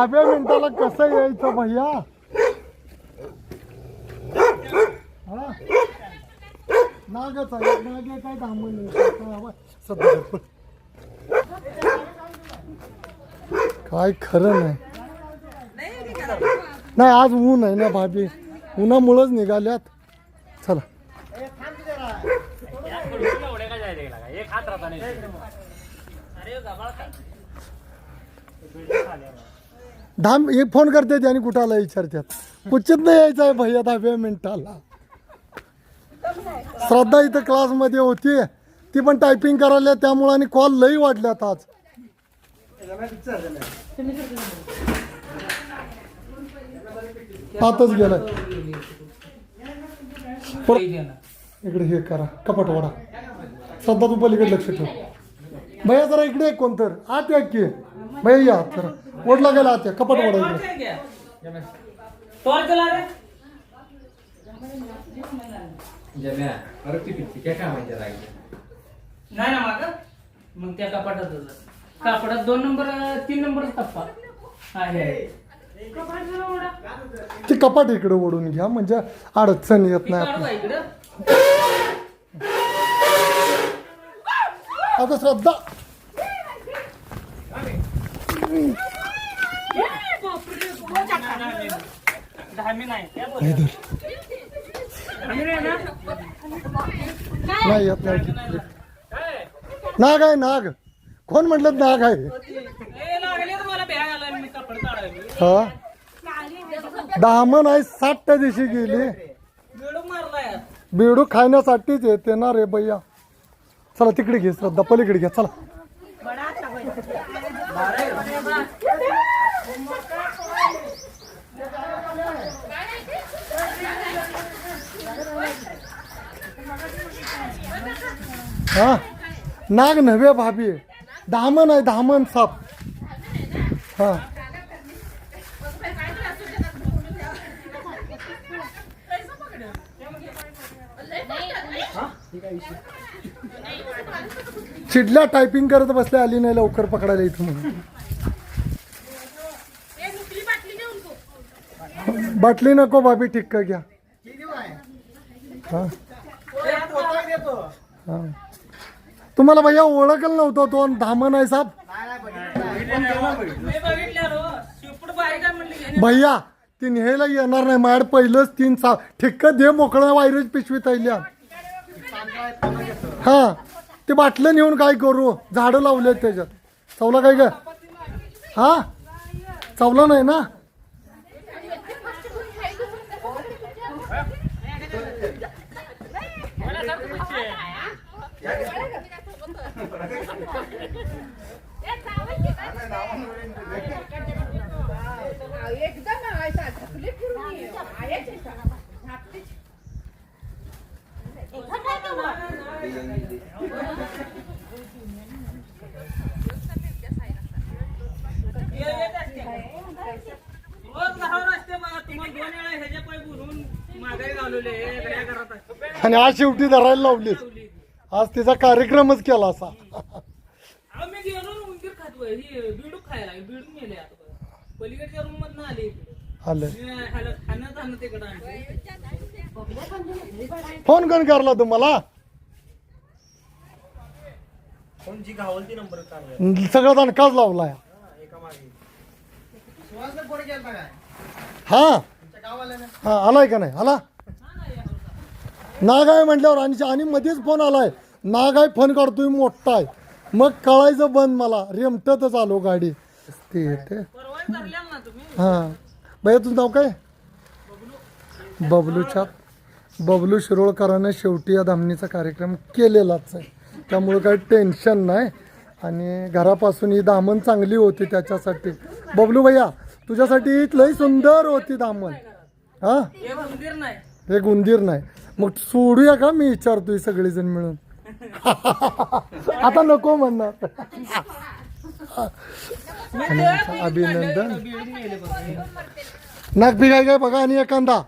दहाव्या मिनिटाला कसं यायचं भैया? नागच आहे काय काय खरं नाही. नाही आज ऊन आहे ना भाभी. उन्हामुळंच निघाल्यात. चला. धाम हे फोन करते आणि कुठं आला विचारतात कुचित नाही यायचं आहे भैया दहाव्या मिनिटाला. श्रद्धा इथं क्लासमध्ये होती. ती पण टायपिंग करायला त्यामुळे आणि कॉल लई वाढल्यात आज. आताच गेलाय. इकडे हे करा कपाट वाढा. श्रद्धा तू पलीकडे लक्ष ठेव. भैया जरा इकडे एक कोण तर. आत या की. भैया या जरा ओढला गेला आत या. कपाट वाडा इकडे जम्या ती काय नाही ना माग. मग त्या कपाटात कापडात दोन नंबर तीन नंबर कप्पा आहे आहे. कपाट जरा ओढा. ते कपाट इकडे ओढून घ्या. म्हणजे अडचण येत ती नाही काढू का. इकडं? आता श्रद्धा. नाही येत नाग आहे नाग. कोण म्हटलं नाग आहे? हा? दहामन आहे साठ दिवशी गेली. बेडू खाण्यासाठीच येते ना रे भैया. चला तिकडे घे श्रद्धा पलीकडे घ्या चला. हा? नाग नव्हे भाभी. दहामन आहे दहामन साप. हा. चिडल्या टायपिंग करत बसल्या आली नाही लवकर पकडायला इथं म्हणून. बाटली नको भाभी टिक्क घ्या. हा. हा. तुम्हाला भैया ओळखलं नव्हतं तो धामन आहे साहेब. भैया ती न्यायला येणार नाही. माड पहिलंच तीन सा ठिक्क दे मोकळं वायरस पिशवीत तैल्या हा ते बाटलं नेऊन काय करू? झाडं लावले त्याच्यात. चवला काय ग? हा? चवला नाही ना? एकदम आणि आज शेवटी धरायला लावली. आज तिचा कार्यक्रमच केला असा. फोन कोण करला तुम्हाला? कोणची गावल ती नंबर सगळा दणकाच लावलाय एका मागे. सुहासने फोन केला काय हा. तुमच्या गावाला हा आलाय का नाही? आला. नाग आहे म्हटल्यावर आणि आणि मध्येच फोन आलाय. नाग आहे फोन काढतोय मोठा आहे. मग कळायचं बंद मला. रेमटतच आलो गाडी. ते तुम्ही. हा. भैया तुझं नाव काय? बबलूच्या बबलू शिरोळकरानं शेवटी या धामणीचा कार्यक्रम केलेलाच आहे. त्यामुळे काही टेन्शन नाही. आणि घरापासून ही दामण चांगली होती त्याच्यासाठी. बबलू भैया तुझ्यासाठी ही लई सुंदर होती दामण हा? एक उंदीर नाही. मग सोडूया का मी विचारतोय सगळेजण मिळून? आता नको म्हणणार. अभिनंदन. नागपी काय काय बघा आणि एखादा.